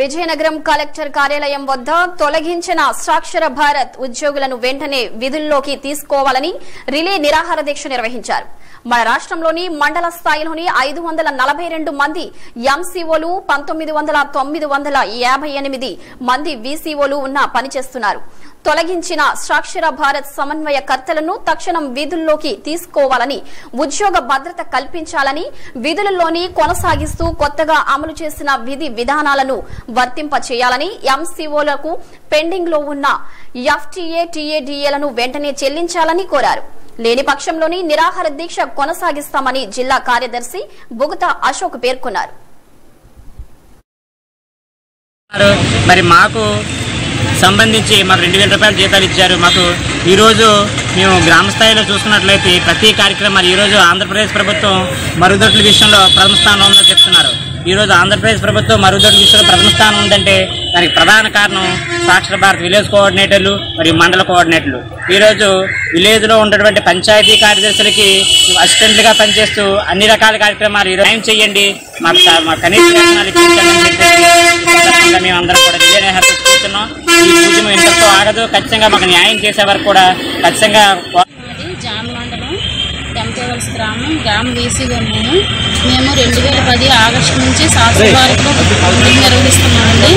Vizianagaram collector కార్యాలయం వద్ద తొలగించిన సాక్షర భారత్ ఉద్యోగులను వెంటనే విధుల్లోకి తీసుకోవాలని రిలే నిరాహార దీక్ష నిర్వహించారు. మన రాష్ట్రంలోని మండల స్థాయిలోని ఐదు వందల నలభై రెండు మంది ఎంసీఓలు పంతొమ్మిది వందల తొమ్మిది వందల యాభై ఎనిమిది మంది వీసీఓలు ఉన్న పనిచేస్తున్నారు. తొలగించిన సాక్షర భారత్ సమన్వయకర్తలను తక్షణం విధుల్లోకి తీసుకోవాలని ఉద్యోగ భద్రత కల్పించాలని విధులలోని కొనసాగిస్తూ కొత్తగా అమలు చేసిన విధి విధానాలను వర్తింప చేయాలని ఎంసీఓలకు పెండింగ్లో ఉన్న ఎఫ్టీఏ టీఏడీఏలను వెంటనే చెల్లించాలని కోరారు. లేని పక్షంలోని నిరాహార దీక్ష కొనసాగిస్తామని జిల్లా కార్యదర్శి బుగత అశోక్ పేర్కొన్నారు. మరి మాకు సంబంధించి మాకు రెండు వేల రూపాయలు జీతాలు ఇచ్చారు. మాకు ఈరోజు మేము గ్రామ స్థాయిలో చూసుకున్నట్లయితే ప్రతి కార్యక్రమాలు ఈరోజు ఆంధ్రప్రదేశ్ ప్రభుత్వం మరుగుదొడ్ల విషయంలో ప్రథమ స్థానంలో చెప్తున్నారు. ఈరోజు ఆంధ్రప్రదేశ్ ప్రభుత్వం మరుగుదొడ్ల విషయంలో ప్రథమ స్థానం ఉందంటే దానికి ప్రధాన కారణం సాక్షర భారత్ విలేజ్ కోఆర్డినేటర్లు మరియు మండల కోఆర్డినేటర్లు. ఈరోజు విలేజ్లో ఉన్నటువంటి పంచాయతీ కార్యదర్శులకి అసిస్టెంట్లుగా పనిచేస్తూ అన్ని రకాల కార్యక్రమాలు ఈరోజు న్యాయం చేయండి. మాకు మా కనీస వేతనాలు చెప్పేసి మేము అందరం కూడా విజయనగరం కూర్చున్నాం. ఈ పూజ ఇంతతో ఆగదు. ఖచ్చితంగా మాకు న్యాయం చేసే వరకు కూడా ఖచ్చితంగా పో- మాది జామ మండలం టెంపేవల్స్ గ్రామం గ్రామ వీసీగా మేము మేము రెండు వేల పది ఆగస్టు నుంచి సాక్షి భారత్లో నిర్వహిస్తున్నామండి.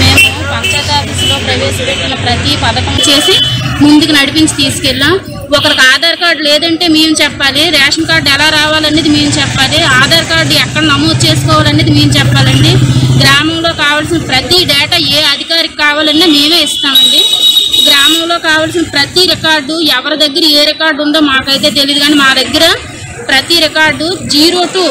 మేము పంచాయత్ ఆఫీసులో ప్రవేశపెట్టిన ప్రతి పథకం చేసి ముందుకు నడిపించి తీసుకెళ్ళాం. ఒకరికి ఆధార్ కార్డు లేదంటే మేము చెప్పాలి. రేషన్ కార్డు ఎలా రావాలనేది మేము చెప్పాలి. ఆధార్ కార్డు ఎక్కడ నమోదు చేసుకోవాలనేది మేము చెప్పాలండి. గ్రామంలో కావాల్సిన ప్రతి డేటా ఏ అధికారికి కావాలన్నా మేమే ఇస్తామండి. గ్రామంలో కావాల్సిన ప్రతి రికార్డు ఎవరి దగ్గర ఏ రికార్డు ఉందో మాకైతే తెలియదు కానీ మా దగ్గర ప్రతి record zero to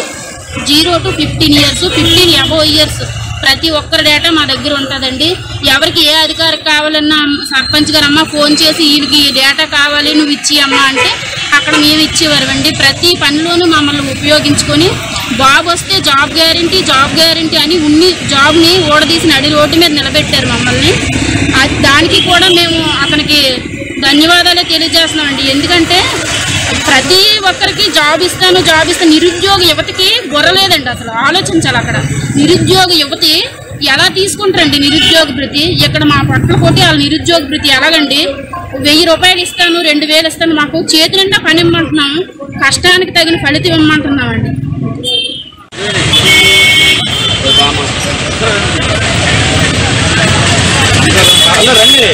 zero to fifteen years fifteen above years ప్రతి ఒక్కరి డేటా మా దగ్గర ఉంటుందండి. ఎవరికి ఏ అధికారికి కావాలన్నా సర్పంచ్ గారు అమ్మ ఫోన్ చేసి వీడికి ఈ డేటా కావాలి నువ్వు ఇచ్చి అమ్మా అంటే అక్కడ మేము ఇచ్చేవారమండి. ప్రతి పనిలోనూ మమ్మల్ని ఉపయోగించుకొని బాబు వస్తే జాబ్ గ్యారంటీ జాబ్ గ్యారంటీ అని ఉన్ని జాబ్ని ఓడదీసి నడి రోడ్డు మీద నిలబెట్టారు మమ్మల్ని. దానికి కూడా మేము అతనికి ధన్యవాదాలు తెలియజేస్తున్నామండి. ఎందుకంటే ఒక్కరికి జాబ్ ఇస్తాను జాబ్ ఇస్తాను నిరుద్యోగ యువతకి బుర్రలేదండి అసలు. ఆలోచించాలి అక్కడ. నిరుద్యోగ యువతి ఎలా తీసుకుంటారండి నిరుద్యోగ భృతి? ఇక్కడ మా పట్ల కొట్టి వాళ్ళ నిరుద్యోగ భృతి ఎలాగండి? వెయ్యి రూపాయలు ఇస్తాను రెండు వేలు ఇస్తాను మాకు చేతి నిండా పని ఇమ్మంటున్నాము కష్టానికి తగిన ఫలితం ఇమ్మంటున్నామండి. రండి.